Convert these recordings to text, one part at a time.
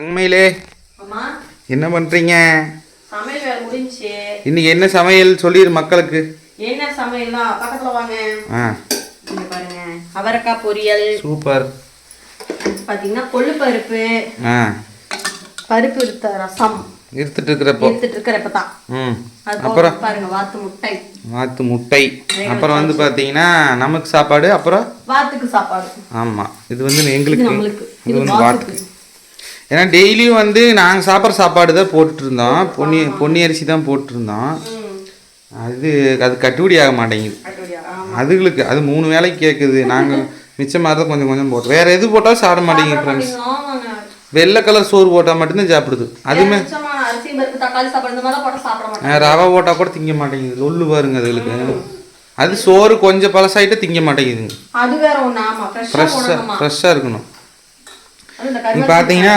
உண்மையிலே என்ன முடிஞ்சுச்சு இன்னைக்கு என்ன சமையல் சொல்லிடு மக்களுக்கு. என்ன சமையல்லாம் பக்கத்துல வாங்க. பாருங்க. அவரைக்காய் பொரியல். சூப்பர். பாத்தீங்கன்னா கொள்ளு பருப்பு. ஆ. பருப்பு இருத்த ரசம். எடுத்துட்டு இருக்கிறப்போ. எடுத்துட்டு இருக்கிறப்ப தான். அப்புறம்? பாருங்க வாத்து முட்டை. வாத்து முட்டை. அப்புறம் வந்து பார்த்தீங்கன்னா நமக்கு சாப்பாடு அப்புறம்? வாத்துக்கு சாப்பாடு. ஆமாம் இது வந்து எங்களுக்கு. இது வந்து வாத்துக்கு. ஏன்னா டெய்லியும் வந்து நாங்கள் சாப்பிட்ற சாப்பாடு தான் போட்டுட்டு இருந்தோம் பொன்னி பொன்னி அரிசி தான் போட்டுருந்தோம். அது அது கட்டுப்படி ஆக மாட்டேங்குது. அதுகளுக்கு அது மூணு வேலைக்கு கேட்குது நாங்கள் மிச்சம் மாதிரி தான் கொஞ்சம் கொஞ்சம் போட்டு வேற எது போட்டாலும் சாப்பிட மாட்டேங்குது ஃப்ரெண்ட்ஸ். வெள்ளை கலர் சோறு போட்டால் மட்டும்தான் சாப்பிடுது. அதுவுமே ரவை போட்டால் கூட திங்க மாட்டேங்குது. லொல்லு பாருங்க அதுகளுக்கு. அது சோறு கொஞ்சம் பழசாயிட்டு திங்க மாட்டேங்குதுங்க. ஃப்ரெஷ்ஷாக ஃப்ரெஷ்ஷாக இருக்கணும் அது இந்த நீ கருவேப்பிலை பார்த்தீங்கன்னா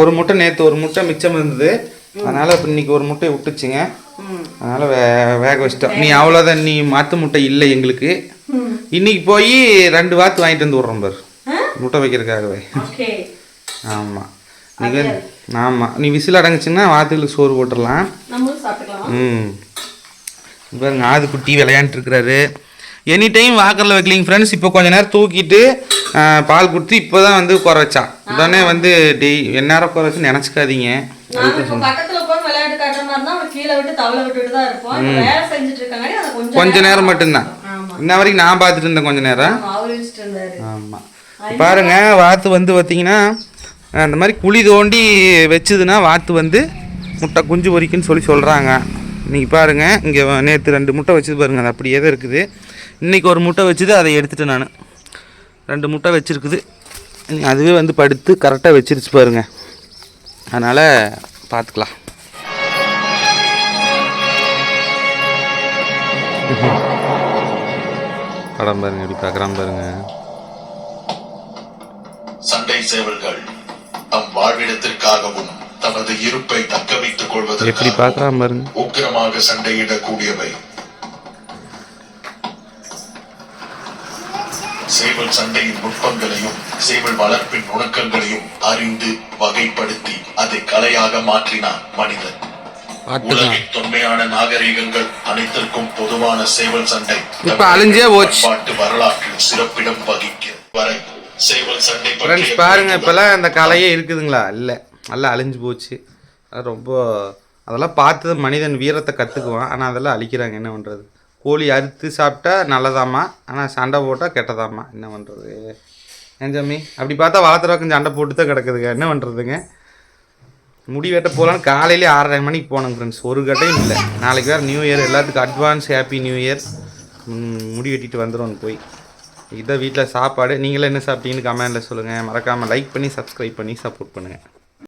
ஒரு முட்டை நேற்று ஒரு முட்டை மிச்சம் இருந்தது. அதனால் இப்போ இன்னைக்கு ஒரு முட்டை விட்டுச்சுங்க. அதனால் வே வேக வச்சிட்டோம். நீ அவ்வளோதான் நீ மாற்று முட்டை இல்லை எங்களுக்கு. இன்னைக்கு போய் ரெண்டு வாத்து வாங்கிட்டு வந்து விட்றோம் பாரு? முட்டை வைக்கிறதுக்காகவே. ஆமாம் நீ வந்து ஆமாம் நீ விசில் அடங்குச்சுன்னா வாத்துகளுக்கு சோறு போட்டுடலாம். ம். பாருங்க ஆது குட்டி விளையாண்டுட்டு இருக்கிறாரு. எனி டைம் வாக்கரில் வைக்கலிங்க ஃப்ரெண்ட்ஸ் இப்போ கொஞ்ச நேரம் தூக்கிட்டு பால் கொடுத்து இப்போ தான் வந்து குறை வச்சா. உடனே வந்து டெய் எந்நேரம் குறை வச்சு நினச்சிக்காதீங்க. கொஞ்ச நேரம் மட்டும்தான். இன்ன வரைக்கும் நான் பார்த்துட்டு இருந்தேன் கொஞ்ச நேரம். ஆமாம் பாருங்க வாத்து வந்து பார்த்தீங்கன்னா அந்த மாதிரி குழி தோண்டி வச்சுதுன்னா வாத்து வந்து முட்டை குஞ்சு பொரிக்குன்னு சொல்லி சொல்கிறாங்க இன்னைக்கு பாருங்க இங்கே நேற்று ரெண்டு முட்டை வச்சது பாருங்க அது அப்படியே தான் இருக்குது. இன்னைக்கு ஒரு முட்டை வச்சுது அதை எடுத்துட்டேன் நான். ரெண்டு முட்டை வச்சுருக்குது. அதுவே வந்து படுத்து கரெக்டாக வச்சிருச்சு பாருங்க. அதனால் பார்த்துக்கலாம் படம் பாருங்க எப்படி பார்க்குறான் பாருங்க. சண்டை சேவல்கள் தம் வாழ்விடத்திற்காகவும் தமது இருப்பை தக்க வைத்துக் எப்படி கொள்வதற்காக பார்க்குறான் பாருங்க. உக்கிரமாக சண்டையிடக்கூடியவை. சேவல் சண்டையின் நுட்பங்களையும் சேவல் வளர்ப்பின் நுணுக்கங்களையும் அறிந்து வகைப்படுத்தி அதை கலையாக மாற்றினான் மனிதன். உலகின் தொன்மையான நாகரிகங்கள் அனைத்திற்கும் பொதுவான சேவல் சண்டை. இப்ப அழிஞ்சே போச்சு. பண்பாட்டு வரலாற்றில் சிறப்பிடம் வகிக்க. வரை சேவல் சண்டை பாருங்க இப்போல்லாம் அந்த கலையே இருக்குதுங்களா? இல்லை. நல்லா அழிஞ்சு போச்சு. அது ரொம்ப அதெல்லாம் பார்த்து மனிதன் வீரத்தை கற்றுக்குவான் ஆனால் அதெல்லாம் அழிக்கிறாங்க. என்ன பண்ணுறது கோழி அறுத்து சாப்பிட்டா நல்லதாம்மா. ஆனால் சண்டை போட்டால் கெட்டதாம்மா. என்ன பண்ணுறது ஏன் சாமி அப்படி பார்த்தா வளர்த்துறவங்க சண்டை போட்டு தான் கிடக்குதுங்க. என்ன பண்ணுறதுங்க முடி வெட்ட போகலான்னு காலையிலே ஆறரை மணிக்கு போனோங்க ஃப்ரெண்ட்ஸ் ஒரு கட்டையும் இல்லை. நாளைக்கு வேறு நியூ இயர் எல்லாத்துக்கும் அட்வான்ஸ் ஹாப்பி நியூ இயர் முடி வெட்டிட்டு வந்துடும் போய். இதான் வீட்டில் சாப்பாடு. நீங்களே என்ன சாப்பிட்டீங்கன்னு கமெண்டில் சொல்லுங்கள் மறக்காமல் லைக் பண்ணி சப்ஸ்கிரைப் பண்ணி சப்போர்ட் பண்ணுங்கள்